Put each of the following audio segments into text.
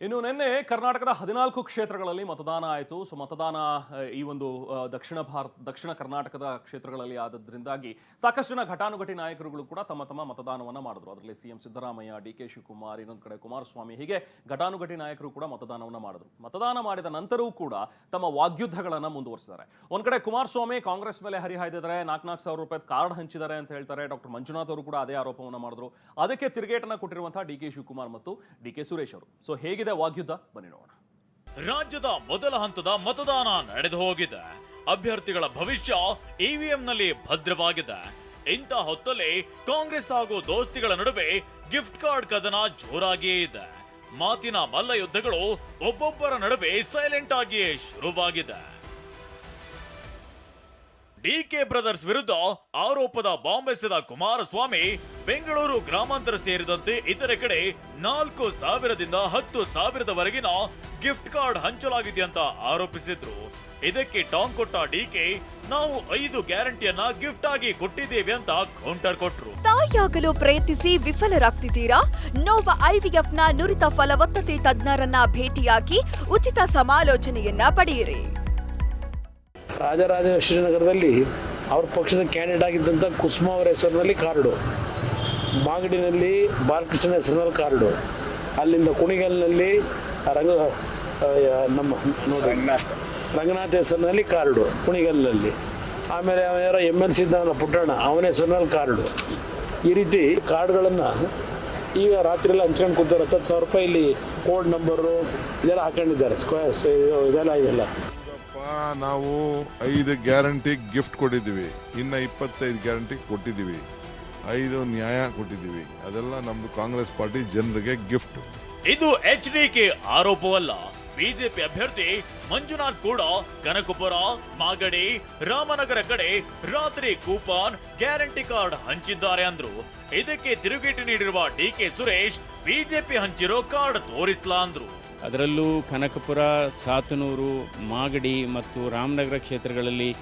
ಇನ್ನು ನಿನ್ನೆ ಕರ್ನಾಟಕದ ಹದಿನಾಲ್ಕು ಕ್ಷೇತ್ರಗಳಲ್ಲಿ ಮತದಾನ ಆಯಿತು. ಸೊ, ಮತದಾನ ಈ ಒಂದು ದಕ್ಷಿಣ ಭಾರತ, ದಕ್ಷಿಣ ಕರ್ನಾಟಕದ ಕ್ಷೇತ್ರಗಳಲ್ಲಿ ಆದದ್ರಿಂದಾಗಿ ಸಾಕಷ್ಟು ಜನ ಘಟಾನುಘಟಿ ನಾಯಕರುಗಳು ಕೂಡ ತಮ್ಮ ತಮ್ಮ ಮತದಾನವನ್ನು ಮಾಡಿದ್ರು. ಅದರಲ್ಲಿ CM Siddaramaiah, D K Shivakumar, ಇನ್ನೊಂದು ಕಡೆ ಕುಮಾರಸ್ವಾಮಿ, ಹೀಗೆ ಘಟಾನುಘಟಿ ನಾಯಕರು ಕೂಡ ಮತದಾನವನ್ನು ಮಾಡಿದ್ರು. ಮತದಾನ ಮಾಡಿದ ನಂತರವೂ ಕೂಡ ತಮ್ಮ ವಾಗ್ಯುದ್ಧಗಳನ್ನು ಮುಂದುವರಿಸಿದ್ದಾರೆ. ಒಂದು ಕಡೆ ಕುಮಾರಸ್ವಾಮಿ ಕಾಂಗ್ರೆಸ್ ಮೇಲೆ ಹರಿಹಾಯ್ದಿದ್ದಾರೆ ನಾಲ್ಕು ನಾಲ್ಕು ಸಾವಿರ ರೂಪಾಯಿ ಕಾರ್ಡ್ ಹಂಚಿದ್ದಾರೆ ಅಂತ ಹೇಳ್ತಾರೆ. ಡಾಕ್ಟರ್ ಮಂಜುನಾಥ್ ಅವರು ಕೂಡ ಅದೇ ಆರೋಪವನ್ನು ಮಾಡಿದ್ರು. ಅದಕ್ಕೆ ತಿರುಗೇಟನ್ನು ಕೊಟ್ಟಿರುವಂತಹ ಡಿ ಕೆ ಶಿವಕುಮಾರ್ ಮತ್ತು ಡಿ ಕೆ ಸುರೇಶ್ ಅವರು. ಸೊ, ಹೇಗಿದೆ ವಾಗ್ಯುದ್ಧ? ಬನ್ನಿ ನೋಡೋಣ. ರಾಜ್ಯದ ಮೊದಲ ಹಂತದ ಮತದಾನ ನಡೆದು ಹೋಗಿದೆ. ಅಭ್ಯರ್ಥಿಗಳ ಭವಿಷ್ಯ ಇವಿಎಂ ನಲ್ಲಿ ಭದ್ರವಾಗಿದೆ. ಇಂತ ಹೊತ್ತಲ್ಲಿ ಕಾಂಗ್ರೆಸ್ ಹಾಗೂ ದೋಸ್ತಿಗಳ ನಡುವೆ ಗಿಫ್ಟ್ ಕಾರ್ಡ್ ಕದನ ಜೋರಾಗಿಯೇ ಇದೆ. ಮಾತಿನ ಮಲ್ಲ ಯುದ್ಧಗಳು ಒಬ್ಬೊಬ್ಬರ ನಡುವೆ ಸೈಲೆಂಟ್ ಆಗಿಯೇ ಶುರುವಾಗಿದೆ. ಡಿಕೆ ಬ್ರದರ್ಸ್ ವಿರುದ್ಧ ಆರೋಪದ ಬಾಂಬೆಸಿದ ಕುಮಾರಸ್ವಾಮಿ ಬೆಂಗಳೂರು ಗ್ರಾಮಾಂತರ ಸೇರಿದಂತೆ ಇತರೆ ಕಡೆ ನಾಲ್ಕು ಸಾವಿರದಿಂದ ಹತ್ತು ಸಾವಿರದವರೆಗಿನ ಗಿಫ್ಟ್ ಕಾರ್ಡ್ ಹಂಚಲಾಗಿದೆ ಅಂತ ಆರೋಪಿಸಿದ್ರು. ಇದಕ್ಕೆ ಟಾಂಗ್ ಕೊಟ್ಟ ಡಿಕೆ ನಾವು ಐದು ಗ್ಯಾರಂಟಿಯನ್ನ ಗಿಫ್ಟ್ ಆಗಿ ಕೊಟ್ಟಿದ್ದೇವೆ ಅಂತ ಕೌಂಟರ್ ಕೊಟ್ರು. ತಾಯಿಯಾಗಲು ಪ್ರಯತ್ನಿಸಿ ವಿಫಲರಾಗ್ತಿದ್ದೀರಾ? ನೋವ ಐವಿಎಫ್ನ ನುರಿತ ಫಲವತ್ತತೆ ತಜ್ಞರನ್ನ ಭೇಟಿಯಾಗಿ ಉಚಿತ ಸಮಾಲೋಚನೆಯನ್ನ ಪಡೆಯಿರಿ. ರಾಜರಾಜೇಶ್ವರಿ ನಗರದಲ್ಲಿ ಅವ್ರ ಪಕ್ಷದ ಕ್ಯಾಂಡಿಡೇಟ್ ಆಗಿದ್ದಂಥ ಕುಸುಮ ಅವರ ಹೆಸರಿನಲ್ಲಿ ಕಾರ್ಡು. ಮಾಗಡಿನಲ್ಲಿ ಬಾಲಕೃಷ್ಣನ ಹೆಸರಿನಲ್ಲಿ ಕಾರ್ಡು. ಅಲ್ಲಿಂದ ಕುಣಿಗಲ್ನಲ್ಲಿ ರಂಗ ನಮ್ಮ, ನೋಡಿ, ರಂಗನಾಥ ಹೆಸರಿನಲ್ಲಿ ಕಾರ್ಡು ಕುಣಿಗಲ್ನಲ್ಲಿ. ಆಮೇಲೆ ಅವನ ಎಂ ಎಲ್ ಸಿ ಇದ್ದಾನ ಪುಟ್ಟಣ್ಣ, ಅವನ ಹೆಸರಿನಲ್ಲಿ ಕಾರ್ಡು. ಈ ರೀತಿ ಕಾರ್ಡ್ಗಳನ್ನು ಈಗ ರಾತ್ರಿ ಎಲ್ಲ ಹಂಚ್ಕೊಂಡು ಕೂತಾರೆ ಹತ್ತು ಸಾವಿರ ರೂಪಾಯಿ ಇಲ್ಲಿ ಕೋಡ್ ನಂಬರು ಇದೆಲ್ಲ ಹಾಕೊಂಡಿದ್ದಾರೆ. ಸ್ಕ್ವೇರ್ಸ್ ಇದೆಲ್ಲ ಇದೆಲ್ಲ. ನಾವು ಐದು ಗ್ಯಾರಂಟಿ ಗಿಫ್ಟ್ ಕೊಟ್ಟಿದ್ದೀವಿ. ಇನ್ನ ಇಪ್ಪತ್ತೈದು ಗ್ಯಾರಂಟಿ ಕೊಟ್ಟಿದ್ದೀವಿ. ಐದು ನ್ಯಾಯ ಕೊಟ್ಟಿದ್ದೀವಿ. ಅದೆಲ್ಲ ನಮ್ದು ಕಾಂಗ್ರೆಸ್ ಪಾರ್ಟಿ ಜನರಿಗೆ ಗಿಫ್ಟ್. ಇದು ಎಚ್ ಡಿಕೆ ಆರೋಪವಲ್ಲ. ಬಿಜೆಪಿ ಅಭ್ಯರ್ಥಿ ಮಂಜುನಾಥ್ ಕೂಡ ಕನಕಪುರ, ಮಾಗಡಿ, ರಾಮನಗರ ಕಡೆ ರಾತ್ರಿ ಕೂಪನ್ ಗ್ಯಾರಂಟಿ ಕಾರ್ಡ್ ಹಂಚಿದ್ದಾರೆ ಅಂದ್ರು. ಇದಕ್ಕೆ ತಿರುಗೇಟು ನೀಡಿರುವ ಡಿಕೆ ಸುರೇಶ್, ಬಿಜೆಪಿ ಹಂಚಿರೋ ಕಾರ್ಡ್ ತೋರಿಸ್ಲಾ ಅಂದ್ರು. ಅದರಲ್ಲೂ ಕನಕಪುರ, ಸಾತನೂರು, ಮಾಗಡಿ ಮತ್ತು ರಾಮನಗರ ಕ್ಷೇತ್ರಗಳಲ್ಲಿ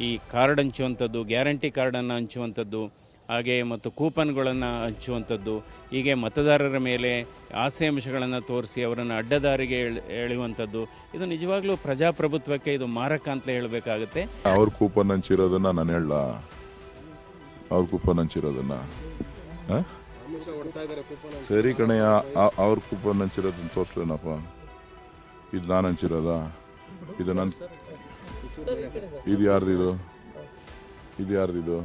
ಈ ಕಾರ್ಡ್ ಹಂಚುವಂಥದ್ದು, ಗ್ಯಾರಂಟಿ ಕಾರ್ಡನ್ನು ಹಂಚುವಂಥದ್ದು, ಹಾಗೆ ಮತ್ತು ಕೂಪನ್ಗಳನ್ನು ಹಂಚುವಂಥದ್ದು, ಹೀಗೆ ಮತದಾರರ ಮೇಲೆ ಆಸೆ ಅಂಶಗಳನ್ನು ತೋರಿಸಿ ಅವರನ್ನು ಅಡ್ಡದಾರಿಗೆ ಎಳ್- ಎಳೆಯುವಂಥದ್ದು, ಇದು ನಿಜವಾಗ್ಲೂ ಪ್ರಜಾಪ್ರಭುತ್ವಕ್ಕೆ ಇದು ಮಾರಕ ಅಂತ ಹೇಳಬೇಕಾಗುತ್ತೆ. ಅವ್ರ ಕೂಪನ್ ಹಂಚಿರೋದನ್ನು ನಾನು ಹೇಳ ಅವ್ರ ಕೂಪನ್ ಹಂಚಿರೋದನ್ನು? ಸರಿ ಕಣಯ್ಯ ಅವ್ರ ಕೂಪನ್ ಹಂಚಿರೋದನ್ನ ತೋರಿಸ್ಲೇನಪ್ಪ? ಇದು ನಾನು ಹಂಚಿರೋದಾ ಇದು ನನ್ ಇದು ಯಾರ್ದಿದು ಇದು? ಯಾರ್ದಿದು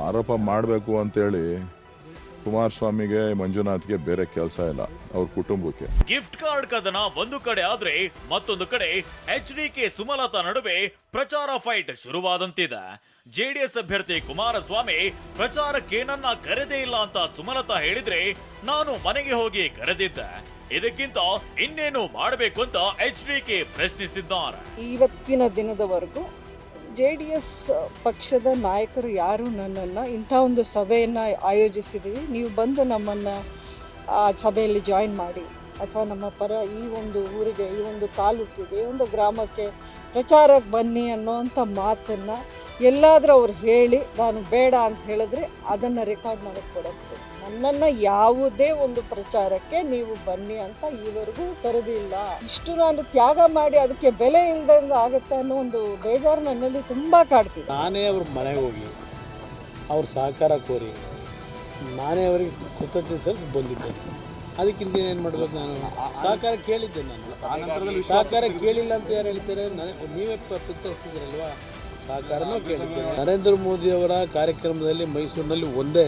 ಆರೋಪ ಮಾಡಬೇಕು ಅಂತೇಳಿ ಕುಮಾರಸ್ವಾಮಿಗೆ ಮಂಜುನಾಥ್ಗೆ ಬೇರೆ ಕೆಲಸ ಇಲ್ಲ ಅವ್ರ ಕುಟುಂಬಕ್ಕೆ. ಗಿಫ್ಟ್ ಕಾರ್ಡ್ ಕದನ ಒಂದು ಕಡೆ ಆದ್ರೆ ಮತ್ತೊಂದು ಕಡೆ ಎಚ್ ಡಿ ಕೆ ಸುಮಲತಾ ನಡುವೆ ಪ್ರಚಾರ ಫೈಟ್ ಶುರುವಾದಂತಿದೆ. ಜೆಡಿಎಸ್ ಅಭ್ಯರ್ಥಿ ಕುಮಾರಸ್ವಾಮಿ ಪ್ರಚಾರಕ್ಕೆ ನನ್ನ ಕರೆದೇ ಇಲ್ಲ ಅಂತ ಸುಮಲತಾ ಹೇಳಿದ್ರೆ ನಾನು ಮನೆಗೆ ಹೋಗಿ ಕರೆದಿದ್ದೆ. ಇದಕ್ಕಿಂತ ಇನ್ನೇನು ಮಾಡಬೇಕು ಅಂತ ಎಚ್ ಡಿ ಕೆ ಪ್ರಶ್ನಿಸಿದ್ದಾರೆ. ಇವತ್ತಿನ ದಿನದವರೆಗೂ ಜೆ ಡಿ ಎಸ್ ಪಕ್ಷದ ನಾಯಕರು ಯಾರು ನನ್ನನ್ನು ಇಂಥ ಒಂದು ಸಭೆಯನ್ನು ಆಯೋಜಿಸಿದ್ದೀವಿ. ನೀವು ಬಂದು ನಮ್ಮನ್ನು, ಆ, ಸಭೆಯಲ್ಲಿ ಜಾಯಿನ್ ಮಾಡಿ. ಅಥವಾ ನಮ್ಮ ಪರ ಈ ಒಂದು ಊರಿಗೆ, ಈ ಒಂದು ತಾಲೂಕಿಗೆ, ಈ ಒಂದು ಗ್ರಾಮಕ್ಕೆ ಪ್ರಚಾರಕ್ಕೆ ಬನ್ನಿ ಅನ್ನೋವಂಥ ಮಾತನ್ನು ಎಲ್ಲಾದರೂ ಅವ್ರು ಹೇಳಿ, ನಾನು ಬೇಡ ಅಂತ ಹೇಳಿದ್ರೆ ಅದನ್ನು ರೆಕಾರ್ಡ್ ಮಾಡಕ್ಕೆ ಕೊಡಬೇಕು ನನ್ನನ್ನು ಯಾವುದೇ ಒಂದು ಪ್ರಚಾರಕ್ಕೆ ನೀವು ಬನ್ನಿ ಅಂತ ಈವರೆಗೂ ಕರೆದಿಲ್ಲ. ಇಷ್ಟು ನಾನು ತ್ಯಾಗ ಮಾಡಿ ಅದಕ್ಕೆ ಬೆಲೆ ಇಲ್ಲದೆ ಆಗುತ್ತೆ ಅನ್ನೋ ಒಂದು ಬೇಜಾರು ನನ್ನಲ್ಲಿ ತುಂಬ ಕಾಡ್ತಿದೆ. ನಾನೇ ಅವ್ರ ಮನೆಗೆ ಹೋಗಿ ಅವ್ರ ಸಹಕಾರ ಕೋರಿ ನಾನೇ ಅವರಿಗೆ ಕೃತಜ್ಞತೆ ಸಲ್ಲಿಸಿ ಬಂದಿದ್ದೇನೆ. ಅದಕ್ಕಿಂತ ಏನು ಮಾಡ್ಬೇಕು ನಾನು? ಸಹಕಾರ ಕೇಳಿದ್ದೆ ನಾನು. ಸಹಕಾರ ಕೇಳಿಲ್ಲ ಅಂತ ಯಾರು ಹೇಳ್ತಾರೆ? ನನಗೆ ನೀವೇ ಪ್ರತಿನಿಧಿಸಿದ್ರಲ್ವಾ ಸಹಕಾರನೂ ಕೇಳಿದ್ದೇವೆ ನರೇಂದ್ರ ಮೋದಿಯವರ ಕಾರ್ಯಕ್ರಮದಲ್ಲಿ ಮೈಸೂರಿನಲ್ಲಿ ಒಂದೇ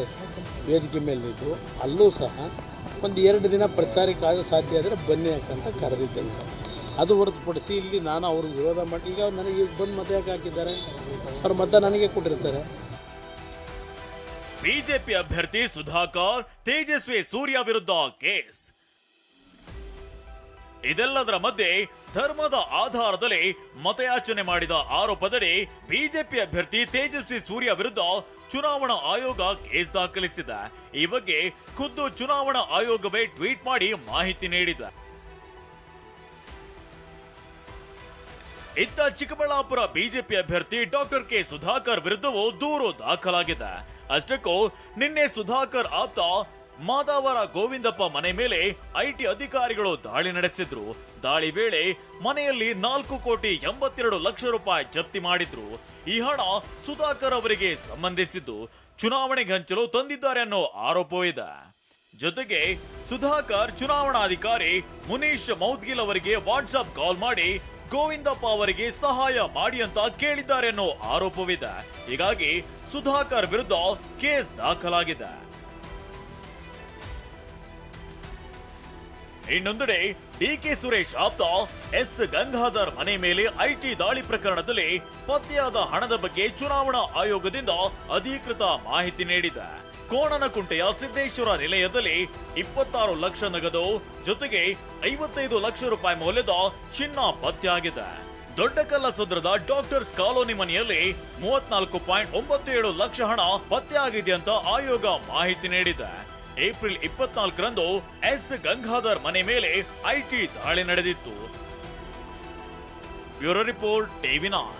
ವೇದಿಕೆ ಮೇಲೆ ಇದ್ದು ಅಲ್ಲೂ ಸಹ ಒಂದು ಎರಡು ದಿನ ಪ್ರಚಾರಕ್ಕೆ ಆದ ಸಾಧ್ಯ ಆದರೆ ಬನ್ನಿ ಅಂತ ಕರೆದಿದ್ದೇನೆ ಸರ್. ಅದು ಹೊರತುಪಡಿಸಿ ಇಲ್ಲಿ ನಾನು ಅವ್ರಿಗೆ ವಿರೋಧ ಮಾಡಿ, ಈಗ ನನಗೆ ಬಂದು ಮತ ಯಾಕೆ ಹಾಕಿದ್ದಾರೆ? ಅವ್ರ ಮತ ನನಗೆ ಕೊಟ್ಟಿರ್ತಾರೆ. ಬಿಜೆಪಿ ಅಭ್ಯರ್ಥಿ ಸುಧಾಕರ್, ತೇಜಸ್ವಿ ಸೂರ್ಯ ವಿರುದ್ಧ ಕೇಸ್. ಇದೆಲ್ಲದರ ಮಧ್ಯೆ ಧರ್ಮದ ಆಧಾರದಲ್ಲಿ ಮತಯಾಚನೆ ಮಾಡಿದ ಆರೋಪದಡಿ ಬಿಜೆಪಿ ಅಭ್ಯರ್ಥಿ ತೇಜಸ್ವಿ ಸೂರ್ಯ ವಿರುದ್ಧ ಚುನಾವಣಾ ಆಯೋಗ ಕೇಸ್ ದಾಖಲಿಸಿದೆ. ಈ ಬಗ್ಗೆ ಖುದ್ದು ಚುನಾವಣಾ ಆಯೋಗವೇ ಟ್ವೀಟ್ ಮಾಡಿ ಮಾಹಿತಿ ನೀಡಿದೆ. ಇತ್ತ ಚಿಕ್ಕಬಳ್ಳಾಪುರ ಬಿಜೆಪಿ ಅಭ್ಯರ್ಥಿ ಡಾಕ್ಟರ್ ಕೆ ಸುಧಾಕರ್ ವಿರುದ್ಧವೂ ದೂರು ದಾಖಲಾಗಿದೆ. ಅಷ್ಟಕ್ಕೂ ನಿನ್ನೆ ಸುಧಾಕರ್ ಆಪ್ತ ಮಾದಾವರ ಗೋವಿಂದಪ್ಪ ಮನೆ ಮೇಲೆ ಐಟಿ ಅಧಿಕಾರಿಗಳು ದಾಳಿ ನಡೆಸಿದ್ರು. ದಾಳಿ ವೇಳೆ ಮನೆಯಲ್ಲಿ ನಾಲ್ಕು ಕೋಟಿ ಎಂಬತ್ತೆರಡು ಲಕ್ಷ ರೂಪಾಯಿ ಜಪ್ತಿ ಮಾಡಿದ್ರು. ಈ ಹಣ ಸುಧಾಕರ್ ಅವರಿಗೆ ಸಂಬಂಧಿಸಿದ್ದು ಚುನಾವಣೆಗೆ ಹಂಚಲು ತಂದಿದ್ದಾರೆ ಅನ್ನೋ ಆರೋಪವಿದೆ ಜೊತೆಗೆ ಸುಧಾಕರ್ ಚುನಾವಣಾಧಿಕಾರಿ ಮುನೀಶ್ ಮೌದ್ಗಿಲ್ ಅವರಿಗೆ ವಾಟ್ಸ್ಆಪ್ ಕಾಲ್ ಮಾಡಿ ಗೋವಿಂದಪ್ಪ ಅವರಿಗೆ ಸಹಾಯ ಮಾಡಿ ಅಂತ ಕೇಳಿದ್ದಾರೆ ಅನ್ನೋ ಆರೋಪವಿದೆ ಹೀಗಾಗಿ ಸುಧಾಕರ್ ವಿರುದ್ಧ ಕೇಸ್ ದಾಖಲಾಗಿದೆ. ಇನ್ನೊಂದೆಡೆ ಡಿಕೆ ಸುರೇಶ್ ಆಪ್ತ ಎಸ್. ಗಂಗಾಧರ್ ಮನೆ ಮೇಲೆ ಐಟಿ ದಾಳಿ ಪ್ರಕರಣದಲ್ಲಿ ಪತ್ತೆಯಾದ ಹಣದ ಬಗ್ಗೆ ಚುನಾವಣಾ ಆಯೋಗದಿಂದ ಅಧಿಕೃತ ಮಾಹಿತಿ ನೀಡಿದೆ. ಕೋಣನಕುಂಟೆಯ ಸಿದ್ದೇಶ್ವರ ನಿಲಯದಲ್ಲಿ ಇಪ್ಪತ್ತಾರು ಲಕ್ಷ ನಗದು, ಜೊತೆಗೆ ಐವತ್ತೈದು ಲಕ್ಷ ರೂಪಾಯಿ ಮೌಲ್ಯದ ಚಿನ್ನ ಪತ್ತೆಯಾಗಿದೆ. ದೊಡ್ಡಕಲ್ಲಸದ್ರದ ಡಾಕ್ಟರ್ಸ್ ಕಾಲೋನಿ ಮನೆಯಲ್ಲಿ ಮೂವತ್ನಾಲ್ಕು ಪಾಯಿಂಟ್ ಒಂಬತ್ತು ಏಳು ಲಕ್ಷ ಹಣ ಪತ್ತೆಯಾಗಿದೆ ಅಂತ ಆಯೋಗ ಮಾಹಿತಿ ನೀಡಿದೆ. ಏಪ್ರಿಲ್ ಇಪ್ಪತ್ನಾಲ್ಕರಂದು ಎಸ್. ಗಂಗಾಧರ್ ಮನೆ ಮೇಲೆ ಐಟಿ ದಾಳಿ ನಡೆದಿತ್ತು. Bureau report TV nine.